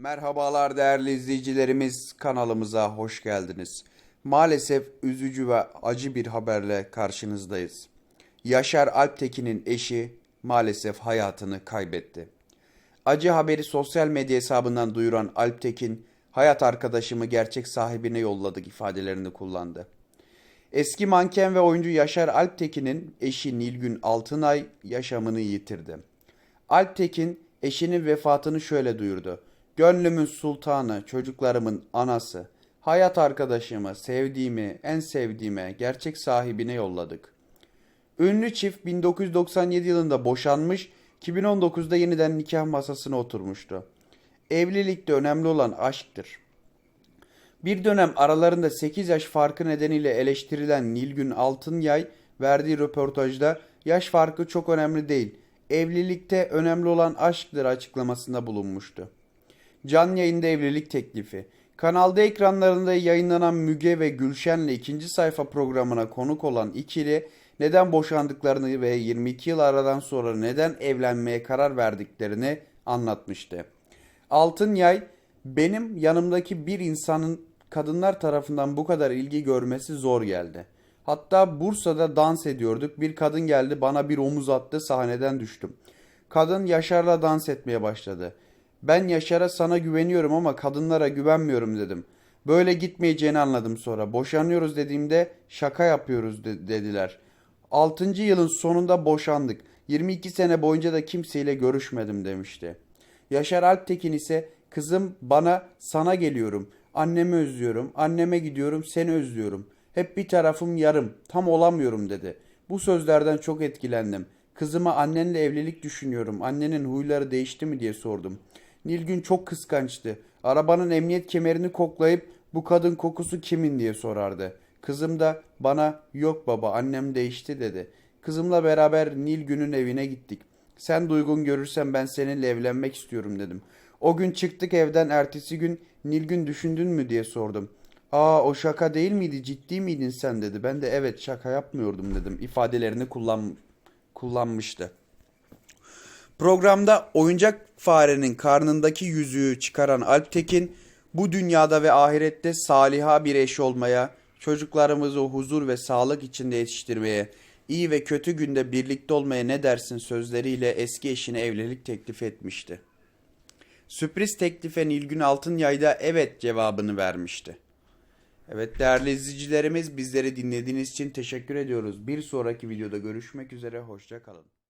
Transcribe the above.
Merhabalar değerli izleyicilerimiz kanalımıza hoş geldiniz. Maalesef üzücü ve acı bir haberle karşınızdayız. Yaşar Alptekin'in eşi maalesef hayatını kaybetti. Acı haberi sosyal medya hesabından duyuran Alptekin, hayat arkadaşımı gerçek sahibine yolladık ifadelerini kullandı. Eski manken ve oyuncu Yaşar Alptekin'in eşi Nilgün Altınay yaşamını yitirdi. Alptekin eşinin vefatını şöyle duyurdu. Gönlümün sultanı, çocuklarımın anası, hayat arkadaşımı, sevdiğimi, en sevdiğime, gerçek sahibine yolladık. Ünlü çift 1997 yılında boşanmış, 2019'da yeniden nikah masasına oturmuştu. Evlilikte önemli olan aşktır. Bir dönem aralarında 8 yaş farkı nedeniyle eleştirilen Nilgün Altınyay verdiği röportajda yaş farkı çok önemli değil. Evlilikte önemli olan aşktır açıklamasında bulunmuştu. Can yayında evlilik teklifi. Kanalda ekranlarında yayınlanan Müge ve Gülşen'le ikinci sayfa programına konuk olan ikili neden boşandıklarını ve 22 yıl aradan sonra neden evlenmeye karar verdiklerini anlatmıştı. Altın Yay, benim yanımdaki bir insanın kadınlar tarafından bu kadar ilgi görmesi zor geldi. Hatta Bursa'da dans ediyorduk. Bir kadın geldi bana bir omuz attı sahneden düştüm. Kadın Yaşar'la dans etmeye başladı. Ben Yaşar'a sana güveniyorum ama kadınlara güvenmiyorum dedim. Böyle gitmeyeceğini anladım sonra. Boşanıyoruz dediğimde şaka yapıyoruz de- dediler. 6. yılın sonunda boşandık. 22 sene boyunca da kimseyle görüşmedim demişti. Yaşar Alptekin ise kızım bana sana geliyorum. Annemi özlüyorum. Anneme gidiyorum seni özlüyorum. Hep bir tarafım yarım. Tam olamıyorum dedi. Bu sözlerden çok etkilendim. Kızıma annenle evlilik düşünüyorum. Annenin huyları değişti mi diye sordum. Nilgün çok kıskançtı. Arabanın emniyet kemerini koklayıp bu kadın kokusu kimin diye sorardı. Kızım da bana yok baba annem değişti dedi. Kızımla beraber Nilgün'ün evine gittik. Sen duygun görürsen ben seninle evlenmek istiyorum dedim. O gün çıktık evden ertesi gün Nilgün düşündün mü diye sordum. Aa o şaka değil miydi ciddi miydin sen dedi. Ben de evet şaka yapmıyordum dedim ifadelerini kullan kullanmıştı. Programda oyuncak farenin karnındaki yüzüğü çıkaran Alptekin bu dünyada ve ahirette saliha bir eş olmaya, çocuklarımızı huzur ve sağlık içinde yetiştirmeye, iyi ve kötü günde birlikte olmaya ne dersin sözleriyle eski eşine evlilik teklif etmişti. Sürpriz teklife Nilgün Altınyay'da evet cevabını vermişti. Evet değerli izleyicilerimiz bizleri dinlediğiniz için teşekkür ediyoruz. Bir sonraki videoda görüşmek üzere hoşça kalın.